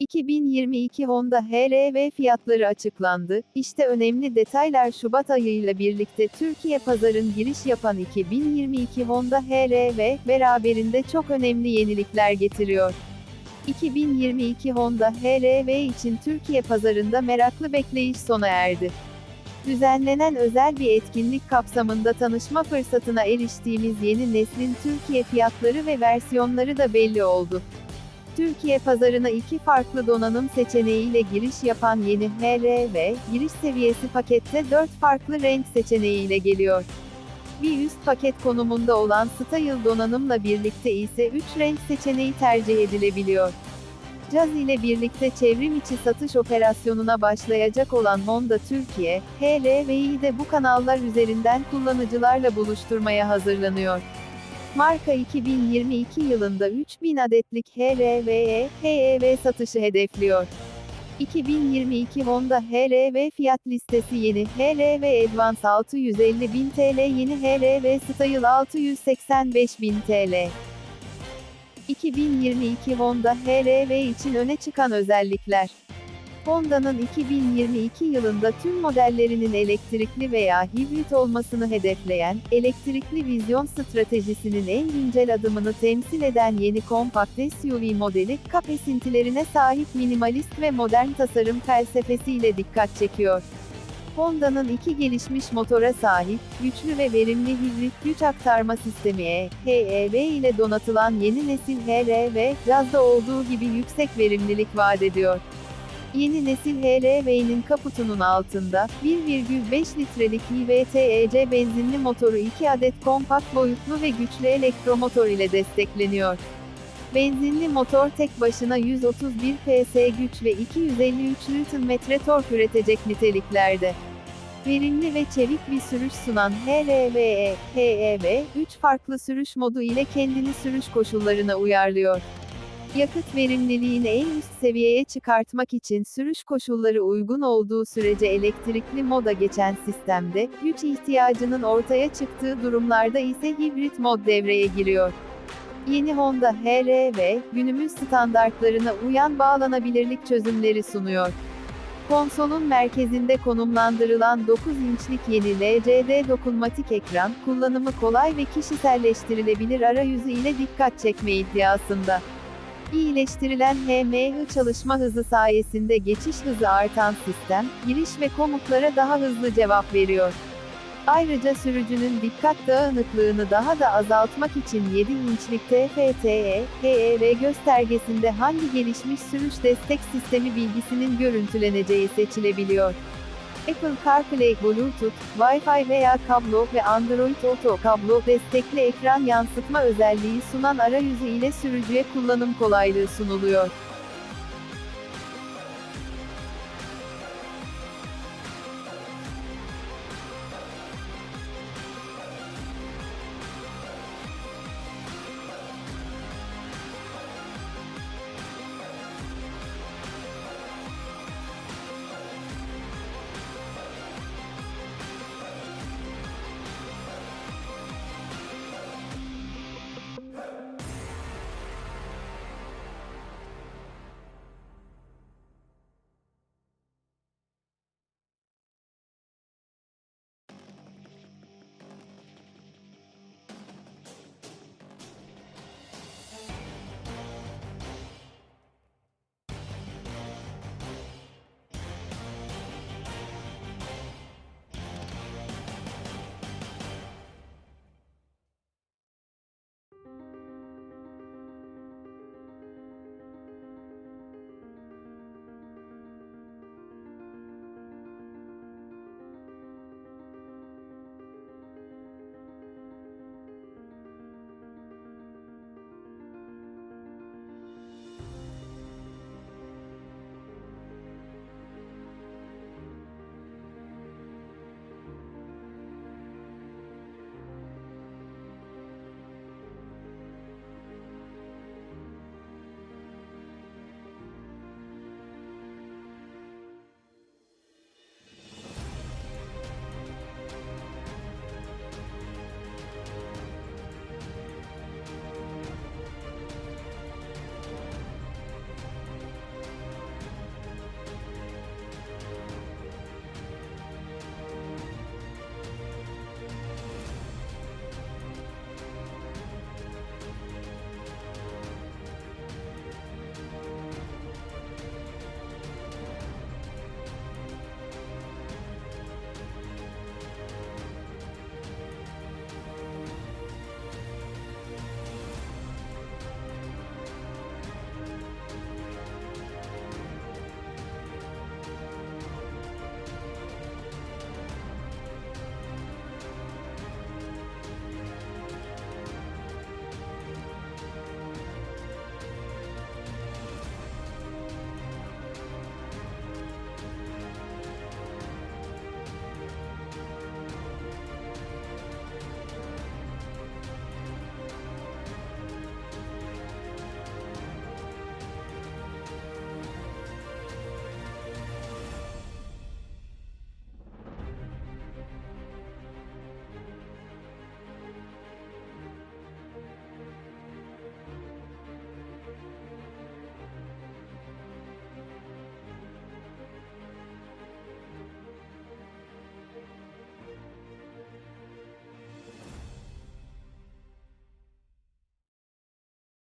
2022 Honda HR-V fiyatları açıklandı. İşte önemli detaylar Şubat ayıyla birlikte Türkiye pazarın giriş yapan 2022 Honda HR-V beraberinde çok önemli yenilikler getiriyor. 2022 Honda HR-V için Türkiye pazarında meraklı bekleyiş sona erdi. Düzenlenen özel bir etkinlik kapsamında tanışma fırsatına eriştiğimiz yeni neslin Türkiye fiyatları ve versiyonları da belli oldu. Türkiye pazarına iki farklı donanım seçeneğiyle giriş yapan yeni HR-V, giriş seviyesi pakette 4 farklı renk seçeneğiyle geliyor. Bir üst paket konumunda olan Style donanımla birlikte ise 3 renk seçeneği tercih edilebiliyor. Caz ile birlikte çevrim içi satış operasyonuna başlayacak olan Honda Türkiye, HR-V'yi de bu kanallar üzerinden kullanıcılarla buluşturmaya hazırlanıyor. Marka 2022 yılında 3000 adetlik HR-V'ye, HEV satışı hedefliyor. 2022 Honda HR-V fiyat listesi yeni HR-V Advance 650.000 TL yeni HR-V Style 685.000 TL. 2022 Honda HR-V için öne çıkan özellikler. Honda'nın 2022 yılında tüm modellerinin elektrikli veya hibrit olmasını hedefleyen, elektrikli vizyon stratejisinin en güncel adımını temsil eden yeni kompakt SUV modeli, kap esintilerine sahip minimalist ve modern tasarım felsefesiyle dikkat çekiyor. Honda'nın iki gelişmiş motora sahip, güçlü ve verimli hibrit güç aktarma sistemi E, HEV ile donatılan yeni nesil HR-V, Jazz'da olduğu gibi yüksek verimlilik vaat ediyor. Yeni nesil HR-V'nin kaputunun altında, 1,5 litrelik IVTEC benzinli motoru 2 adet kompakt boyutlu ve güçlü elektromotor ile destekleniyor. Benzinli motor tek başına 131 PS güç ve 253 Nm tork üretecek niteliklerde. Verimli ve çevik bir sürüş sunan HR-VE, HEV, 3 farklı sürüş modu ile kendini sürüş koşullarına uyarlıyor. Yakıt verimliliğini en üst seviyeye çıkartmak için sürüş koşulları uygun olduğu sürece elektrikli moda geçen sistemde, güç ihtiyacının ortaya çıktığı durumlarda ise hibrit mod devreye giriyor. Yeni Honda HR-V, günümüz standartlarına uyan bağlanabilirlik çözümleri sunuyor. Konsolun merkezinde konumlandırılan 9 inçlik yeni LCD dokunmatik ekran, kullanımı kolay ve kişiselleştirilebilir arayüzü ile dikkat çekme iddiasında. İyileştirilen HMI çalışma hızı sayesinde geçiş hızı artan sistem, giriş ve komutlara daha hızlı cevap veriyor. Ayrıca sürücünün dikkat dağınıklığını daha da azaltmak için 7 inçlik TFTE, HEV göstergesinde hangi gelişmiş sürüş destek sistemi bilgisinin görüntüleneceği seçilebiliyor. Apple CarPlay, Bluetooth, Wi-Fi veya kablo ve Android Auto kablo destekli ekran yansıtma özelliği sunan arayüzü ile sürücüye kullanım kolaylığı sunuluyor.